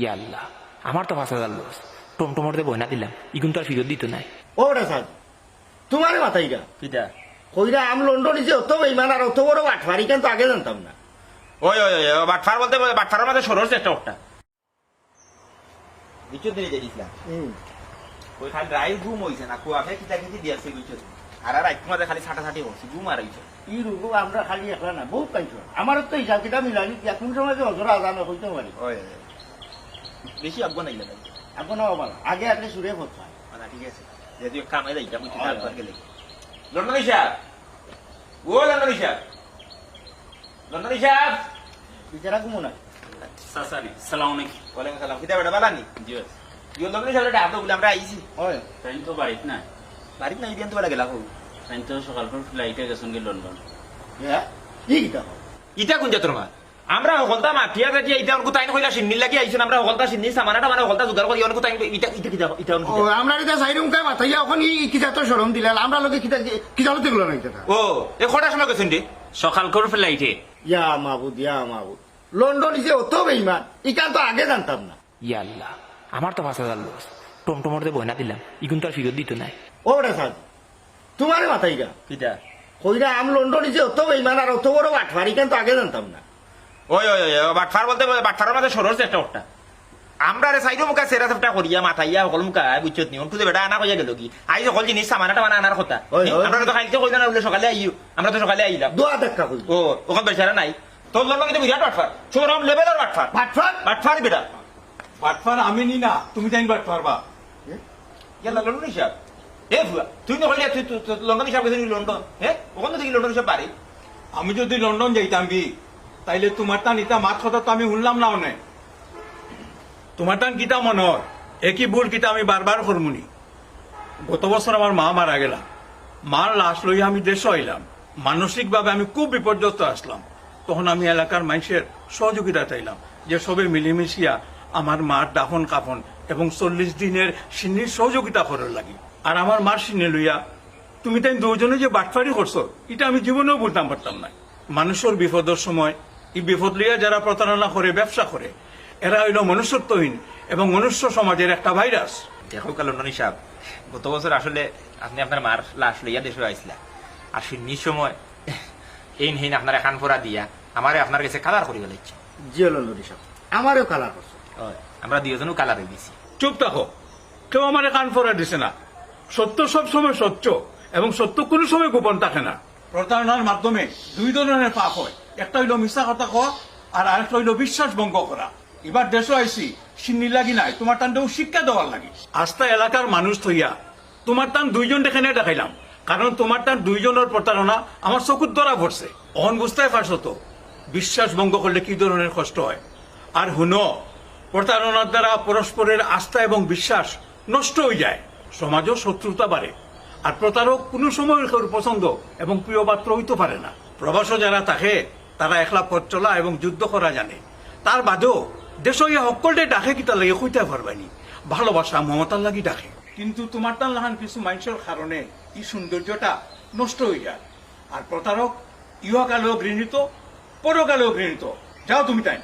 ইয়াল্লা আমার তো পাঁচ হাজার লস। টমটমরতে বইনা দিলাম ইগুন তো আর ফিরত দিত নাই। ও রে সাদ তোমারে মাথাইরা কিটা কইরা আম লন্ডন যে অত বেইমান আর অত বড় আঠবারি কেন তো আগে জানতাম না। ওই ওই ওই বাটফার বলতে বাটফারের মধ্যে সরস একটা ওটা বিচুত দিনে দিয়েছিলাম ওই খালি রাই ঘুম হইছে না কুয়াকে কিটা কিটি দিয়েছে বিচুত আর আর রাইত মাঝে খালি ছাটা ছাটি হচ্ছে ঘুম আর হইছে। ই রুগু আমরা খালি একলা না বহুত কাইছো আমার তো হিসাব কিটা মিলানি এখন সময় যে হজরা আজান হইতে পারি। ওই। বেশি লাগে এখন আবার। আগে আগে সুরে কথা না ঠিক আছে। যেহেতু কামে যাই যাব। একবার গেলে। লন্ডন সাহেব! ও লন্ডন সাহেব! লন্ডন সাহেব! বিচারা ঘুমো না। সাসারি সালাম আলাইকুম। ওয়ালাইকুম সালাম। কিটা বেটা বালানি জি ইয়ে লন্ডন সাহেব ডাব বলে আমরা আইছি? টাইম তো বাড়িত না বাড়িতে নাই দিন তো গেলা হোক টাইম তো সকাল করে ফ্লাইটে গেছেন কি লন্ডন হ্যাঁ কি ইটা কোন জাতর মা আমরা হলতা মাফিয়া থাকি ইটা অনকু তাইন কইলা সিন্নি লাগি আইছুন আমরা হলতা সিন্নি সামানাটা মানে হলতা করি অনকু তাইন ইটা ইটা কিটা ইটা অনকু ও আমরা এটা সাইরুম কাই মাথাইয়া এখন ই কিটা তো সরম দিলাল আমরা লোকে কিটা কিটা গুলো না ও এ কটার সময় গেছেন রে সকাল করে ফ্লাইটে ইয়া মাবুদ ইয়া মাবুদ। লন্ডন যে অত বেইমান ইকান তো আগে জানতাম না। ইয়াল্লা আমার তো পাঁচ হাজার লস টমটমরতে বইনা দিলাম ইগুন তো আর ফিরত দিত নাই। ও রে সাদ তোমারে মাথাইরা কিটা কইরা আম লন্ডন যে অত বেইমান আর অত বড় আঠবারি কেন তো আগে জানতাম না। ওই ওই ওই বাটফার বলতে বাটফারের মধ্যে সরস একটা ওটা আমরা রে সাইডো মুখা সেরা সবটা করিয়া মাথাইয়া হল মুখা বুঝছত নি অনকু বেটা আনা কইয়া গেল কি? আই সকল জিনিস সামানাটা মানে আনার কথা। আমরা তো খাইতে কইলা না বলে সকালে আইও। আমরা তো সকালে আইলাম। দোয়া দেখা কই ও ওখান বেচারা নাই। তোর জন্য কিন্তু বিরাট বাটফার। চোরম লেভেলের বাটফার। পাটফাট বাটফার বেটা। বাটফার আমি নি না তুমি জানি বাটফার বা। ইয়াল্লা লন্ডন হিসাব এ ভুয়া তুই হলে তুই তুই- তুই লন্ডন হিসাব গেছিলি লন্ডন। হ্যাঁ ওখানে থেকে লন্ডন হিসাব পারি আমি যদি লন্ডন যাইতাম বি তাইলে তোমার টান ইটা মাত কথা তো আমি শুনলাম না অনে তোমার টান কিতা মনৰ একই ভুল কিতা আমি বারবার করমুনি? গত বছর আমার মা মারা গেলাম মার লাশ লইয়া আমি দেশ আইলাম। মানসিকভাবে আমি খুব বিপর্যস্ত আসলাম। তখন আমি এলাকার মানুষের সহযোগিতা চাইলাম যে সবে মিলেমিশিয়া আমার মার দাফন কাফন এবং চল্লিশ দিনের সিন্নির সহযোগিতা করার লাগি। আর আমার মার সিনে লইয়া তুমি তাই দুজনে যে বাটফারি করছ এটা আমি জীবনেও বলতাম পারতাম না মানুষের বিপদের সময় এই বিপদ লইয়া যারা প্রতারণা করে ব্যবসা করে এরা হইল মনুষ্যত্বহীন এবং মনুষ্য সমাজের একটা ভাইরাস। দেখো কা লন্ডন হিসাব গত বছর আসলে আপনি আপনার মার লাশ লইয়া দেশে আইসলা। আর সিন্নির সময় এইন আপনার এখান ফোরা দিয়া আমারে আপনার কাছে কালার করি ফেলাইছে জিও লন্ডন সব আমারও কালার করছে আমরা দুজনও কালার হয়ে গেছি। চুপ থাকো কেউ আমার কান ফোরা দিছে না। সত্য সব সময় সত্য এবং সত্য কোনো সময় গোপন থাকে না। প্রতারণার মাধ্যমে দুই ধরনের পাপ হয়। একটা হইল মিশা কথা কওয়া আর আরেকটা হইল বিশ্বাস ভঙ্গ করা। এবার দেশে আইসি সিন্নি লাগি নাই, তোমার টানটাও শিক্ষা দেওয়ার লাগি। আস্থা এলাকার মানুষ থইয়া, তোমার টান দুইজন দেখানে দেখাইলাম। কারণ তোমার টান দুইজনের প্রতারণা আমার চকুর ধরা পড়ছে। অহন বুঝতে পারছ তো বিশ্বাস ভঙ্গ করলে কি ধরনের কষ্ট হয়? আর হুনো প্রতারণার দ্বারা পরস্পরের আস্থা এবং বিশ্বাস নষ্ট হয়ে যায়। সমাজও শত্রুতা বাড়ে। আর প্রতারক কোনো সময় কারোর পছন্দ এবং প্রিয় পাত্র হইতে পারে না। প্রবাস যারা থাকে তারা একলা পথ চলা এবং যুদ্ধ করা জানে। তার বাদেও দেশ ইয়া সকলটে ডাকে কিতা লাগে কইতে পারবানি। ভালোবাসা মমতার লাগি ডাকে। কিন্তু তোমার টান লাহান কিছু মানুষের কারণে এই সৌন্দর্যটা নষ্ট হয়ে যায়। আর প্রতারক ইহকালেও ঘৃণিত পরকালেও ঘৃণিত। যাও তুমি তাই।